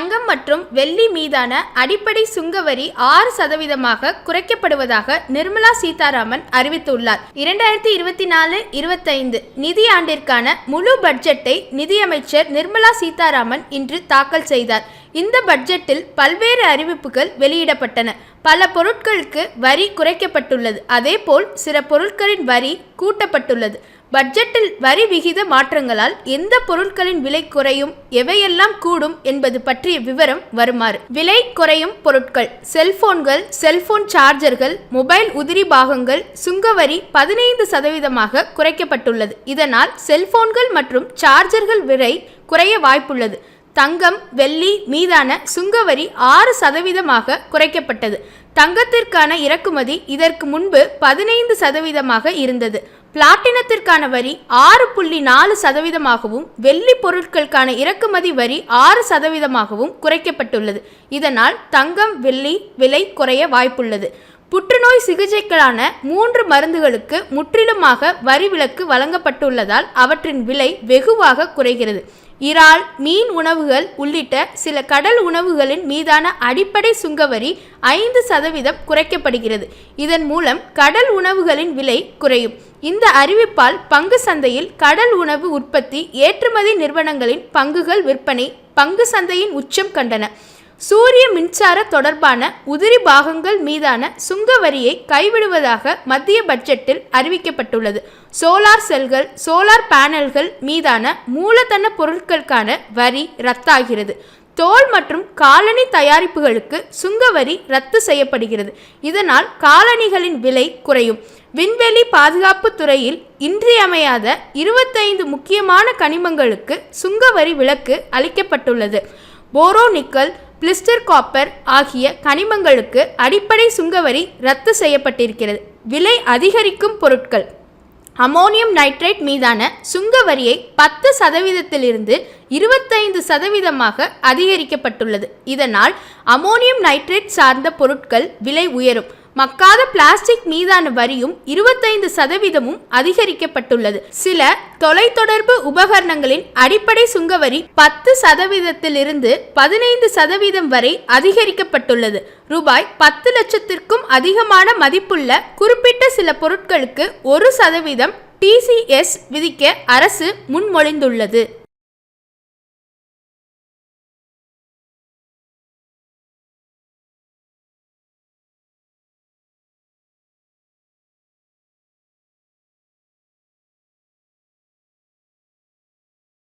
தங்கம் மற்றும் வெள்ளி மீதான அடிப்படை சுங்கவரி ஆறு சதவீதமாக குறைக்கப்படுவதாக நிர்மலா சீதாராமன் அறிவித்துள்ளார். இரண்டாயிரத்தி இருபத்தி நாலு இருபத்தைந்து நிதி ஆண்டிற்கான முழு பட்ஜெட்டை நிதியமைச்சர் நிர்மலா சீதாராமன் இன்று தாக்கல் செய்தார். இந்த பட்ஜெட்டில் பல்வேறு அறிவிப்புகள் வெளியிடப்பட்டன. பல பொருட்களுக்கு வரி குறைக்கப்பட்டுள்ளது. அதேபோல் சில பொருட்களின் வரி கூட்டப்பட்டுள்ளது. பட்ஜெட்டில் வரி விகித மாற்றங்களால் எந்த பொருட்களின் விலை குறையும் எவையெல்லாம் கூடும் என்பது பற்றிய விவரம் வருமாறு. விலை குறையும் பொருட்கள் செல்போன்கள் செல்போன் சார்ஜர்கள் மொபைல் உதிரி பாகங்கள் சுங்கவரி பதினைந்து சதவீதமாக குறைக்கப்பட்டுள்ளது. இதனால் செல்போன்கள் மற்றும் சார்ஜர்கள் விலை குறைய வாய்ப்புள்ளது. தங்கம் வெள்ளி மீதான சுங்கவரி ஆறு சதவீதமாக குறைக்கப்பட்டது. தங்கத்திற்கான இறக்குமதி இதற்கு முன்பு பதினைந்து சதவீதமாக இருந்தது. பிளாட்டினத்திற்கான வரி ஆறு புள்ளி நாலு சதவீதமாகவும் வெள்ளி பொருட்களுக்கான இறக்குமதி வரி ஆறு சதவீதமாகவும் குறைக்கப்பட்டுள்ளது. இதனால் தங்கம் வெள்ளி விலை குறைய வாய்ப்புள்ளது. புற்றுநோய் சிகிச்சைக்கான மூன்று மருந்துகளுக்கு முற்றிலுமாக வரி விலக்கு வழங்கப்பட்டுள்ளதால் அவற்றின் விலை வெகுவாக குறைகிறது. இறால் மீன் உணவுகள் உள்ளிட்ட சில கடல் உணவுகளின் மீதான அடிப்படை சுங்கவரி ஐந்து சதவீதம் குறைக்கப்படுகிறது. இதன் மூலம் கடல் உணவுகளின் விலை குறையும். இந்த அறிவிப்பால் பங்கு சந்தையில் கடல் உணவு உற்பத்தி ஏற்றுமதி நிறுவனங்களின் பங்குகள் விற்பனை பங்கு சந்தையின் உச்சம் கண்டன. சூரிய மின்சார தொடர்பான உதிரி பாகங்கள் மீதான சுங்க வரியை கைவிடுவதாக மத்திய பட்ஜெட்டில் அறிவிக்கப்பட்டுள்ளது. சோலார் செல்கள் சோலார் பேனல்கள் மீதான மூலதன பொருட்களுக்கான வரி ரத்தாகிறது. தோல் மற்றும் காலணி தயாரிப்புகளுக்கு சுங்கவரி ரத்து செய்யப்படுகிறது. இதனால் காலணிகளின் விலை குறையும். விண்வெளி பாதுகாப்பு துறையில் இன்றியமையாத இருபத்தைந்து முக்கியமான கனிமங்களுக்கு சுங்கவரி விலக்கு அளிக்கப்பட்டுள்ளது. போரோ நிக்கல் பிளிஸ்டர் காப்பர் ஆகிய கனிமங்களுக்கு அடிப்படை சுங்கவரி ரத்து செய்யப்பட்டிருக்கிறது. விலை அதிகரிக்கும் பொருட்கள். அமோனியம் நைட்ரேட் மீதான சுங்க வரியை பத்து சதவீதத்திலிருந்து இருபத்தைந்து சதவீதமாக அதிகரிக்கப்பட்டுள்ளது. இதனால் அமோனியம் நைட்ரேட் சார்ந்த பொருட்கள் விலை உயரும். மக்காத பிளாஸ்டிக் மீதான வரியும் இருபத்தைந்து சதவீதமும் அதிகரிக்கப்பட்டுள்ளது. சில தொலைத்தொடர்பு உபகரணங்களின் அடிப்படை சுங்கவரி பத்து சதவீதத்திலிருந்து பதினைந்து சதவீதம் வரை அதிகரிக்கப்பட்டுள்ளது. ரூபாய் பத்து லட்சத்திற்கும் அதிகமான மதிப்புள்ள குறிப்பிட்ட சில பொருட்களுக்கு ஒரு சதவீதம் டிசிஎஸ் விதிக்க அரசு முன்மொழிந்துள்ளது.